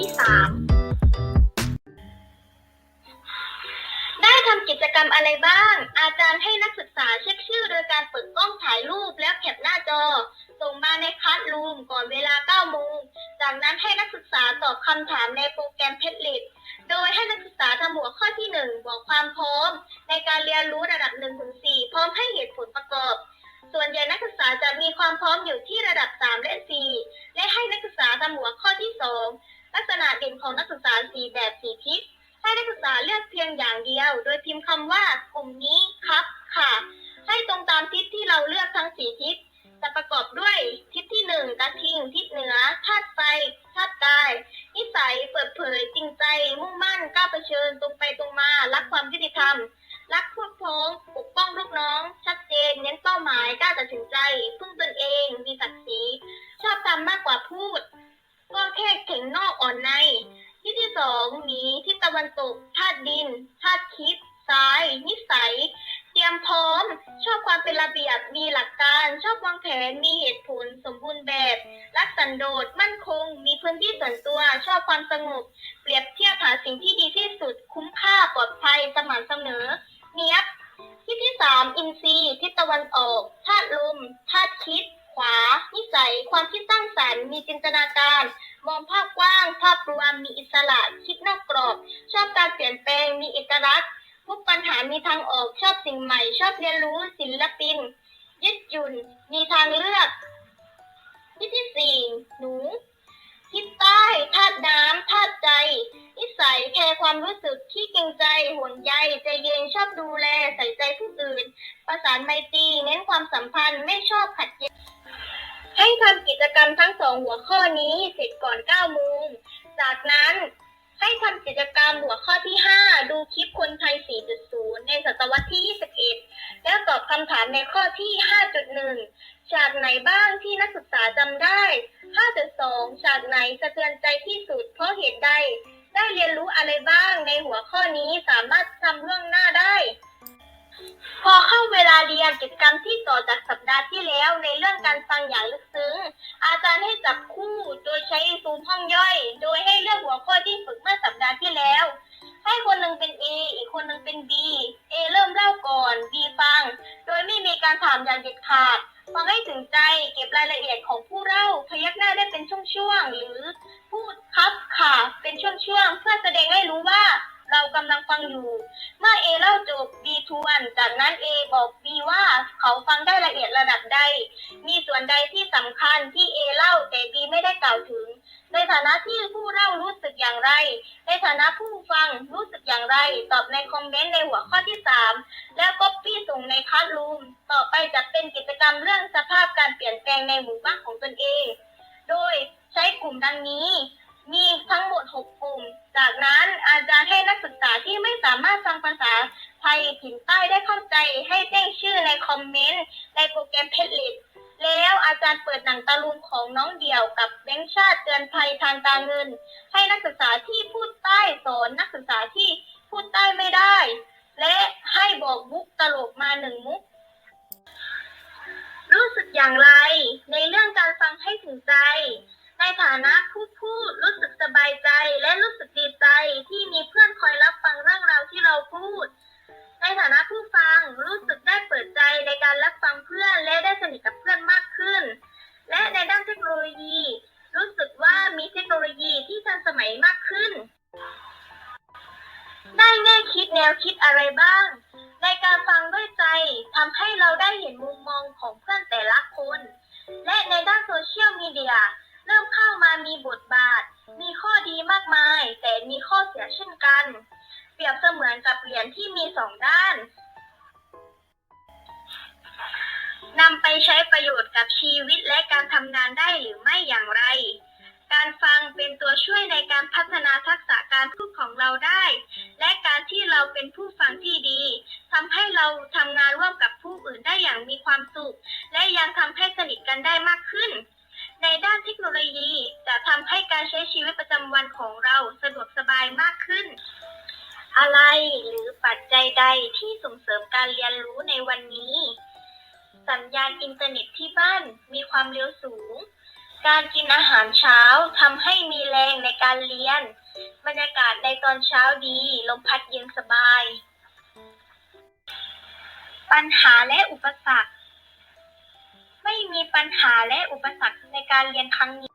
ที่3ได้ทำกิจกรรมอะไรบ้าง อาจารย์ให้นักศึกษาเช็คชื่อโดยการเปิดกล้องถ่ายรูปแล้วแคปหน้าจอ ส่งมาในคัสรูมก่อนเวลา9โมง จากนั้นให้นักศึกษาตอบคำถามในโปรแกรมเพจลิตโดยให้นักศึกษาทำหัวข้อที่ 1 บอกความพร้อม ในการเรียนรู้ระดับ1-4 พร้อมให้เหตุผลประกอบ ส่วนใหญ่นักศึกษาจะมีความพร้อมอยู่ที่ระดับ 3 และ 4 และให้นักศึกษาทำหัวข้อที่ 2 ลักษณะเด่นของนักศึกษา4แบบ4ทิศให้นักศึกษาเลือกเพียงอย่างเดียว โดยพิมพ์คำว่ากลุ่มนี้ครับค่ะ ให้ตรงตามทิศที่เราเลือกทั้งสีทิศจะประกอบด้วยทิศที่หนึ่งกระทิงทิศเหนือธาตุไฟธาตุกาย นิสัยเปิดเผยจริงใจ มุ่งมั่นกล้าเผชิญตรงไปตรงมา รักความยุติธรรม รักพวกพ้องปกป้องลูกน้อง ชัดเจน เน้นเป้าหมายกล้าตัดสินใจ พึ่งตนเอง มีศักดิ์ศรีชอบทำมากกว่าพูด ก็แค่เข่งนอกอ่อนใน ที่ที่สองหมีทิศตะ วันตกธาตุดินธาตุคิดซ้าย นิสัย เตรียมพร้อม ชอบความเป็นระเบียบมีหลักการ ชอบวางแผนมีเหตุผลสมบูรณ์แบบ รักสันโดษมั่นคง มีพื้นที่ส่วนตัว ชอบความสงบ เปรียบเทียบหาสิ่งที่ดีที่สุด คุ้มค่าปลอดภัยสม่ำเสมอเนียบที่ที่สามอินทรีย์ทิศตะวันออกธาตุลมธาตุคิด ขวา นิสัย ความคิดสร้างสรรค์ มีจินตนาการ มองภาพกว้าง ภาพรวมมีอิสระ คิดนอกกรอบ งมีเอกลักพบปัญหามีทางออกชอบสิ่งใหม่ ชอบเรียนรู้ศิลปิน ยึดหยุ่นมีทางเลือกที่ที่สี่หนูทิศใต้ธาตุน้ำธาตุใจ นิสัยแคร์ความรู้สึกขี้เกรงใจห่วงใยใจเย็นชอบดูแลใส่ใจผู้อื่น ประสานไมตรีเน้นความสัมพันธ์ไม่ชอบขัดแย้งให้ทำกิจกรรมทั้งสองหัวข้อนี้เสร็จก่อน9โมงจากนั้นให้ทำกิจกรรมหัวข้อที่ 5 ดูคลิป นไทย 4.0 ในศตวรรษที่ 21 แล้วตอบคำถามในข้อที่ 5.1 ฉากไหนบ้างที่นักศึกษาจำได้ 5.2 ฉากไหนสะเทือนใจที่สุดเพราะเหตุใด ได้เรียนรู้อะไรบ้างในหัวข้อนี้สามารถทำล่วงหน้าได้ พอเข้าเวลาเรียนกิจกรรมที่ต่อจากสัปดาห์ที่แล้วในเรื่องการฟังอย่างลึกซึ้ง อาจารย์ให้จับคู่โดยใช้ซูมห้องย่อย โดยให้เลือกหัวข้อที่ฝึกเมื่อสัปดาห์ที่แล้ว คนหนึ่งเป็น B A เริ่มเล่าก่อน B ฟัง โดยไม่มีการถามอย่างเด็ดขาดฟังให้ถึงใจเก็บรายละเอียดของผู้เล่าพยักหน้าได้เป็นช่วงๆหรือพูดครับค่ะเป็นช่วงๆเพื่อแสดงให้รู้ว่าเรากำลังฟังอยู่ เมื่อ A เล่าจบ B ทวน จากนั้น A บอก B ว่าเขาฟังได้ละเอียดระดับใด มีส่วนใดที่สำคัญที่ A เล่าแต่ B ไม่ได้กล่าวถึง ในฐานะที่ผู้เล่ารู้สึกอย่างไร ในฐานะผู้ฟังรู้สึก ไร ตอบในคอมเมนต์ในหัวข้อที่ 3 แล้วก็ปี้ส่งในคัสรูม ต่อไปจะเป็นกิจกรรมเรื่องสภาพการเปลี่ยนแปลงในหมู่บ้านของตนเอง โดยใช้กลุ่มดังนี้ มีทั้งหมด 6 กลุ่ม จากนั้นอาจารย์ให้นักศึกษาที่ไม่สามารถฟังภาษาไทยถิ่นใต้ได้เข้าใจให้แจ้งชื่อในคอมเมนต์ในโปรแกรมเพจลิตแล้วอาจารย์เปิดหนังตะลุงของน้องเดี่ยวกับแบงค์ชาติเตือนภัยทางการเงิน ให้นักศึกษาที่พูดใต้สอนนักศึกษาที่ พูดใต้ไม่ได้ และให้บอกมุกตลกมาหนึ่งมุก รู้สึกอย่างไรในเรื่องการฟังให้ถึงใจ ในฐานะผู้พูด อะไรบ้าง ในการฟังด้วยใจทำให้เราได้เห็นมุมมองของเพื่อนแต่ละคน และในด้านโซเชียลมีเดียเริ่มเข้ามามีบทบาท มีข้อดีมากมาย แต่มีข้อเสียเช่นกัน เปรียบเสมือนกับเหรียญที่มีสองด้านนำไปใช้ประโยชน์กับชีวิตและการทำงานได้หรือไม่อย่างไร การฟังเป็นตัวช่วยในการพัฒนาทักษะ การพูดของเราได้ และการที่เราเป็นผู้ฟังที่ดีทำให้เราทำงานร่วมกับผู้อื่นได้อย่างมีความสุข และยังทำให้สนิทกันได้มากขึ้น ในด้านเทคโนโลยีจะทำให้การใช้ชีวิตประจำวันของเราสะดวกสบายมากขึ้น อะไรหรือปัจจัยใดที่ส่งเสริมการเรียนรู้ในวันนี้ สัญญาณอินเทอร์เน็ตที่บ้านมีความเร็วสูงการกินอาหารเช้าทำให้มีแรงในการเรียน บรรยากาศในตอนเช้าดีลมพัดเย็นสบาย ปัญหาและอุปสรรค ไม่มีปัญหาและอุปสรรคในการเรียนครั้งนี้